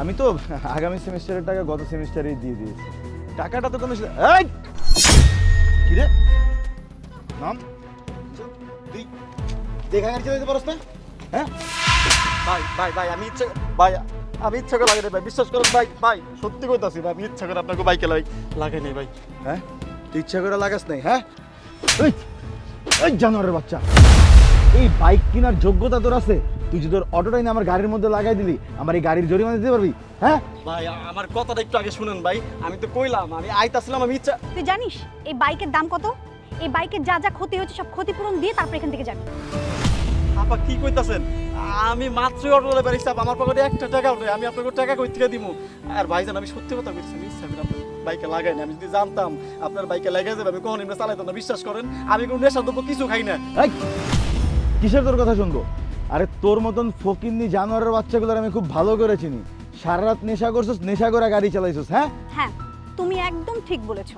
আমি তো আগামী সেমিস্টারের টাকা গত সেমিস্টারেই দিয়ে দিয়েছি। টাকাটা তো কোনো এই! কি রে? নাম? তুই দেখা গেছে দিতে পারস না? হ্যাঁ? ভাই ভাই ভাই আমি ইচ্ছা ভাই আমি ইচ্ছা করে লাগাই ভাই বিশ্বাস করুন ভাই ভাই সত্যি ভাই আমি ইচ্ছা করে আপনাকে বাইকে লাগাই লাগাই নাই ভাই। হ্যাঁ? তুই ইচ্ছা করে লাগাস নাই হ্যাঁ? এই জানোয়ারের বাচ্চা। এই বাইক কেনার যোগ্যতা তোর আছে? তুই যদি তোর অটোটাই না আমার গাড়ির মধ্যে লাগাই দিলি আমার এই গাড়ির জরিমানা দিতে পারবি হ্যাঁ? ভাই আমার কথাটা একটু আগে শুনেন ভাই আমি তো কইলাম আমি আইতাছিলাম আমি ইচ্ছা তুই জানিস এই বাইকের দাম কত? এই বাইকের যা যা ক্ষতি হচ্ছে সব ক্ষতিপূরণ দিয়ে তারপর এখান থেকে যাবি। আপা কি কইতাছেন? আমি মাত্রই অটো ড্রাইভার হিসাব আমার পকেটে একটা টাকাও নেই আমি আপনাকে টাকা কই থেকে দিব আর ভাইজান আমি সত্যি কথা বলছি আমি ইচ্ছা করে আপনার বাইকে লাগাই না আমি যদি জানতাম আপনার বাইকে লাগাই যাবে আমি কখন এমনি চালাইতাম না বিশ্বাস করেন আমি কোনো নেশা দ্রব্য কিছু খাই না। এই কিসের তোর কথা শুনব? আরে তোর মতন ফকিন্নি জানোয়ারের বাচ্চাগুলোর আমি খুব ভালো করে চিনি। সারা রাত নেশা করছিস নেশা করে গাড়ি চালাইছিস হ্যাঁ? হ্যাঁ তুমি একদম ঠিক বলেছ।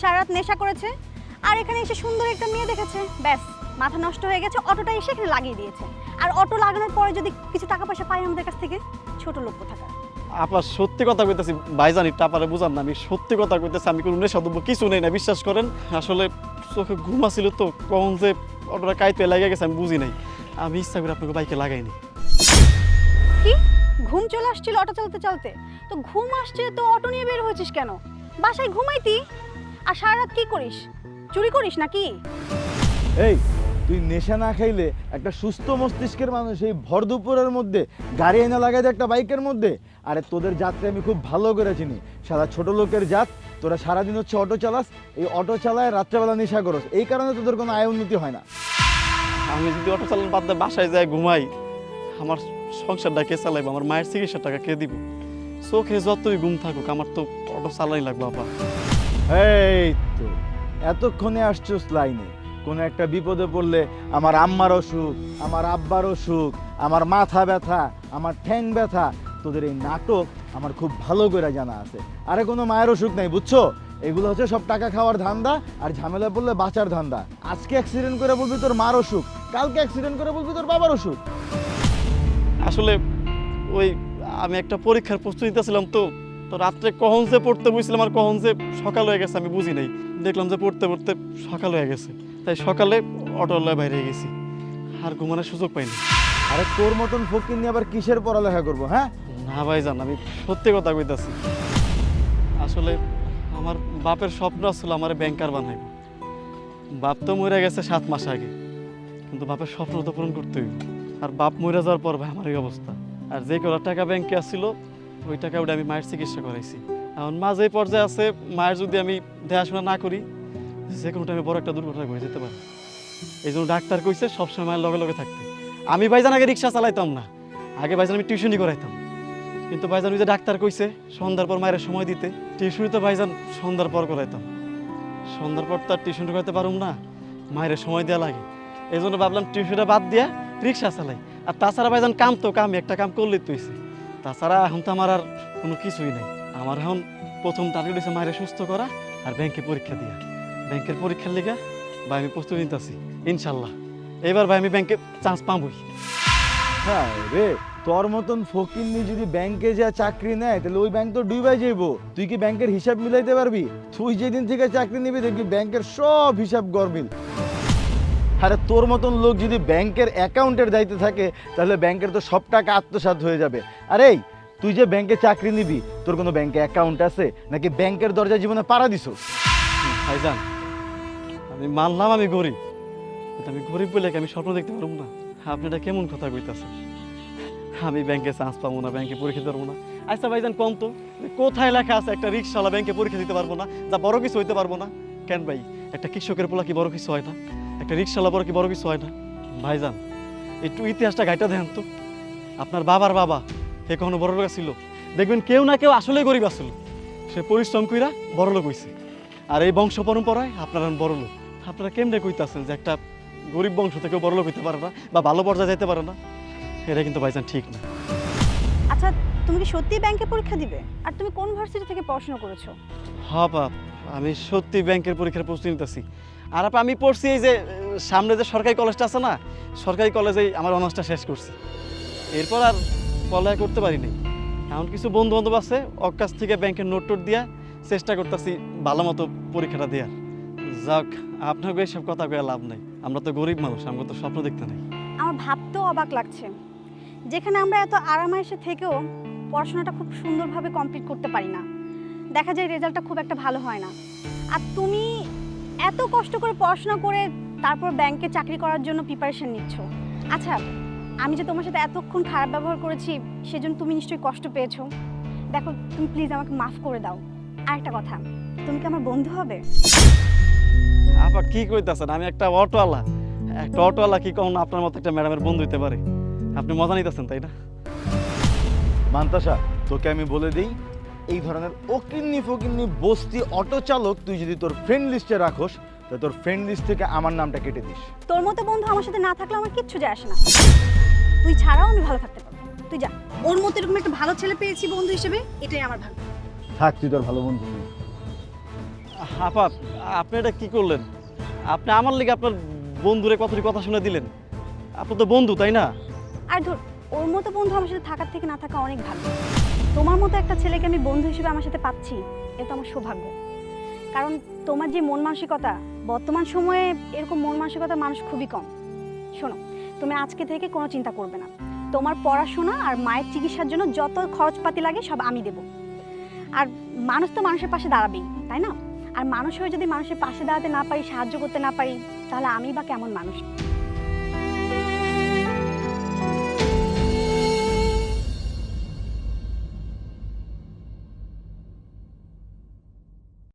সারা রাত নেশা করেছে আর এখানে এসে সুন্দর একটা মেয়ে দেখেছে। ব্যাস মাথা নষ্ট হয়ে গেছে অটোটা এসে এখানে লাগিয়ে দিয়েছে। আর অটো লাগানোর পরে যদি কিছু টাকা পয়সা পাই আমাদের কাছ থেকে ছোট লোক থাকা আপনার সত্যি কথা কইতেছি ভাইজান একটু আপনারা বুঝান না আমি সত্যি কথা কইতেছি আমি কোনো নেশা দ্রব্য কিছু নেই না বিশ্বাস করেন? আসলে চোখে ঘুম আসছিল তো কখন যে অটোটা কাইতে লেগে গেছে আমি বুঝি নাই। আমি ইচ্ছা করে আপনাকে বাইকে লাগাইনি। কি? ঘুম চলে আসছিল অটো চালাতে চালাতে। তো ঘুম আসছে তো অটো নিয়ে বের হয়েছিস কেন? বাসায় ঘুমাইতি আর সারা রাত কি করিস? চুরি করিস নাকি? এই তুই নেশা না খাইলে একটা সুস্থ মস্তিষ্কের মানুষ এই ভর দুপুরের মধ্যে গাড়ি এনে লাগাই দেয় একটা বাইকের মধ্যে। আরে তোদের যাত্রা আমি খুব ভালো করে চিনি। সারা ছোট লোকের জাত তোরা সারাদিন হচ্ছে অটো চালাস এই অটো চালায় রাত্রেবেলা নেশা করস। এই কারণে তোদের কোনো আয় উন্নতি হয় না। আমি যদি অটো চালান বাদ দিয়ে বাসায় যাই, ঘুমাই, আমার সংসারটা কে চালাইবো? আমার মায়ের চিকিৎসার টাকা কে দিব? চোখে যতই ঘুম থাকুক, আমার তো অটো চালাই লাগবে আপা এই তো, এতক্ষণে আসছোস লাইনে। কোনো একটা বিপদে পড়লে আমার আম্মার অসুখ, আমার আব্বার অসুখ, আমার মাথা ব্যথা, আমার ঠ্যাং ব্যথা, তোদের এই নাটক আমার খুব ভালো করে জানা আছে। আরে কোনো মায়ের অসুখ নাই, বুঝছ? এগুলো হচ্ছে সব টাকা খাওয়ার ধান্দা আর ঝামেলা পড়লে বাঁচার ধান্দা। আজকে অ্যাক্সিডেন্ট করে বলবি তোর মার অসুখ কালকে অ্যাক্সিডেন্ট করে বলবি তোর বাবার অসুখ। আসলে ওই আমি একটা পরীক্ষার প্রস্তুতি নিতেছিলাম তো তো রাত্রে কখন যে পড়তে বসছিলাম আর কখন যে সকাল হয়ে গেছে আমি বুঝি নাই। দেখলাম যে পড়তে পড়তে সকাল হয়ে গেছে তাই সকালে অটোলায় বাইরে গেছি আর ঘুমানোর সুযোগ পাইনি। আরে তোর মতন ফকির নিয়ে আবার কিসের পড়ালেখা করব হ্যাঁ? না ভাই জান আমি সত্যি কথা কইতাছি। আসলে আমার বাপের স্বপ্ন ছিল আমার ব্যাংকার বানাইব। বাপ তো মরে গেছে সাত মাস আগে, কিন্তু বাপের স্বপ্ন তো পূরণ করতে হইব আর বাপ মরে যাওয়ার পর ভাই, আমার এই অবস্থা। আর যে কটা টাকা ব্যাংকে আসছিল ওই টাকা ওটা আমি মায়ের চিকিৎসা করাইছি। এখন মা যে পর্যায়ে আছে, মায়ের যদি আমি দেখাশোনা না করি, যে কোনো টাইমে বড় একটা দুর্ঘটনা ঘটে যেতে পারে। এই জন্য ডাক্তার কইছে, সবসময় মায়ের লগে লগে থাকতে। আমি ভাইজান আগে রিক্সা চালাইতাম না। আগে ভাইজান আমি টিউশনই করাইতাম। কিন্তু ভাইজান ওই যে ডাক্তার কইছে সন্ধ্যার পর মায়ের সময় দিতে। টিউশনি তো ভাইজান সন্ধ্যার পর করাইতাম। সন্ধ্যার পর তো আর টিউশন করাইতে পারুম না, মায়ের সময় দেওয়া লাগে। এই জন্য ভাবলাম টিউশনটা বাদ দিয়া রিক্সা চালাই। আর তাছাড়া ভাইজান কাম তো কাম, একটা কাম করলেই তো হইছে। তাছাড়া এখন তো আমার আর কোনো কিছুই নাই। আমার এখন প্রথম টার্গেট হয়েছে মায়ের সুস্থ করা আর ব্যাংকে পরীক্ষা দিয়া। ব্যাংকের পরীক্ষার লেগা ভাই আমি প্রস্তুতি নিতেছি, ইনশাল্লাহ। এবার ভাই আমি ব্যাংকে চান্স পাবই। হ্যাঁ রে? তোর মতন ফকিন্নি যদি ব্যাংকে যা চাকরি নেয়, তাহলে ওই ব্যাংক তো ডুবাই যাইবো। তুই কি ব্যাংকের হিসাব মিলাইতে পারবি? তুই যেদিন থেকে চাকরি নিবি, দেখবি ব্যাংকের সব হিসাব গরমিল। আরে তোর মতন লোক যদি ব্যাংকের অ্যাকাউন্টের দায়িত্বে থাকে, তাহলে ব্যাংকের তো সব টাকা আত্মসাৎ হয়ে যাবে। আরে তুই যে ব্যাংকে চাকরি নিবি, তোর কোনো ব্যাংকে অ্যাকাউন্ট আছে? নাকি ব্যাংকের দরজা জীবনে পাড়া দিছ? ভাইজান, আমি মানলাম আমি গরিব আমি গরিব বলে আমি স্বপ্ন দেখতে পারব না? আপনি এটা কেমন কথা কইতাছেন? আমি ব্যাংকে চান্স পাবো না, ব্যাংকে পরীক্ষা দিতে না। আচ্ছা ভাইজান কম তো? কোথায় লেখা আছে একটা রিক্সাওয়ালা ব্যাংকে পরীক্ষা দিতে পারব না, যা বড় কিছু হইতে পারব না? কেন ভাই, একটা কৃষকের পোলা কি বড় কিছু হয় না? একটা রিক্সাওয়ালা বড় কি বড় কিছু হয় না? ভাইজান, একটু ইতিহাসটা গাইটা দেন তো। আপনার বাবার বাবা সে কখনো বড় লোক ছিল দেখবেন কেউ না কেউ আসলে গরিব আসলো সে পরিশ্রম কইরা বড় লোক হইছে। আর এই বংশ পরম্পরায় আপনারা বড় লোক। আপনারা কেমনে কইতাছেন যে একটা গরিব বংশ থেকে বড় লোক হইতে পারে না বা ভালো পর্যায়ে যেতে পারে না এটা কিন্তু ভাইজান ঠিক না। আচ্ছা তুমি কি সত্যি ব্যাংকে পরীক্ষা দিবে? আর তুমি কোন ভার্সিটি থেকে পড়াশোনা করেছ? হ্যাঁ বাপ আমি সত্যি ব্যাংকের পরীক্ষার প্রস্তুতি নিতেছি। আর আপা আমি পড়ছি এই যে সামনে যে সরকারি কলেজটা আছে না সরকারি কলেজেই আমার অনার্সটা শেষ করছি। এরপর আর পড়ালেখা করতে পারিনি এমন কিছু বন্ধু বান্ধব আছে অকাশ থেকে ব্যাংকের নোট টোট দিয়া চেষ্টা করতেছি ভালো মতো পরীক্ষাটা দেওয়ার যাক আপনাকে এইসব কথা কয়ে লাভ নাই। আমরা তো গরিব মানুষ আমরা তো স্বপ্ন দেখতে নাই। আমার ভাবতেও অবাক লাগছে। যেখানে আমরা এত আরামায়েসে থেকেও পড়াশোনাটা খুব সুন্দরভাবে কমপ্লিট করতে পারি না। দেখা যায় রেজাল্টটা খুব একটা ভালো হয় না। আর তুমি এত কষ্ট করে পড়াশোনা করে তারপর ব্যাংকে চাকরি করার জন্য প্রিপারেশন নিচ্ছ। আচ্ছা আমি যে তোমার সাথে এতক্ষণ খারাপ ব্যবহার করেছি, সেজন্য তুমি নিশ্চয়ই কষ্ট পেয়েছ। দেখো, তুমি প্লিজ আমাকে মাফ করে দাও। আর একটা কথা, তুমি কি আমার বন্ধু হবে? আপা কি কইতাছেন? আমি একটা অটোওয়ালা। একটা অটোওয়ালা কি কখন আপনার মতো একটা ম্যাডামের বন্ধু হইতে পারে? আপনি মজা নিতেছেন তাই না? মান্তাসা তোকে আমি বলে দিই এই ধরনের ওকিন্নি ফকিন্নি বস্তি অটো চালক তুই যদি তোর ফ্রেন্ড লিস্টে রাখোস তাহলে তোর ফ্রেন্ড লিস্ট থেকে আমার নামটা কেটে দিস। তোর মতো বন্ধু আমার সাথে না থাকলে আমার কিচ্ছু যায় আসে না। তুই ছাড়াও আমি ভালো থাকতে পারব। তুই যা ওর মতো এরকম একটা ভালো ছেলে পেয়েছি বন্ধু হিসেবে এটাই আমার ভাগ্য। থাক তুই তোর ভালো বন্ধু আপা আপনি এটা কি করলেন? আপনি আমার লিগে আপনার বন্ধুরে কতটি কথা শুনে দিলেন? আপনি তো বন্ধু, তাই না? আর ধর, ওর মতো বন্ধু আমার সাথে থাকার থেকে না থাকা অনেক ভালো। তোমার মতো একটা ছেলেকে আমি বন্ধু হিসেবে আমার সাথে পাচ্ছি এটা আমার সৌভাগ্য। কারণ তোমার যে মন মানসিকতা, বর্তমান সময়ে এরকম মন মানসিকতা মানুষ খুবই কম। শোনো, তুমি আজকে থেকে কোনো চিন্তা করবে না। তোমার পড়াশোনা আর মায়ের চিকিৎসার জন্য যত খরচপাতি লাগে সব আমি দেব। আর মানুষ তো মানুষের পাশে দাঁড়াবেই, তাই না? আর মানুষ হয়ে যদি মানুষের পাশে দাঁড়াতে না পারি, সাহায্য করতে না পারি, তাহলে আমি বা কেমন মানুষ?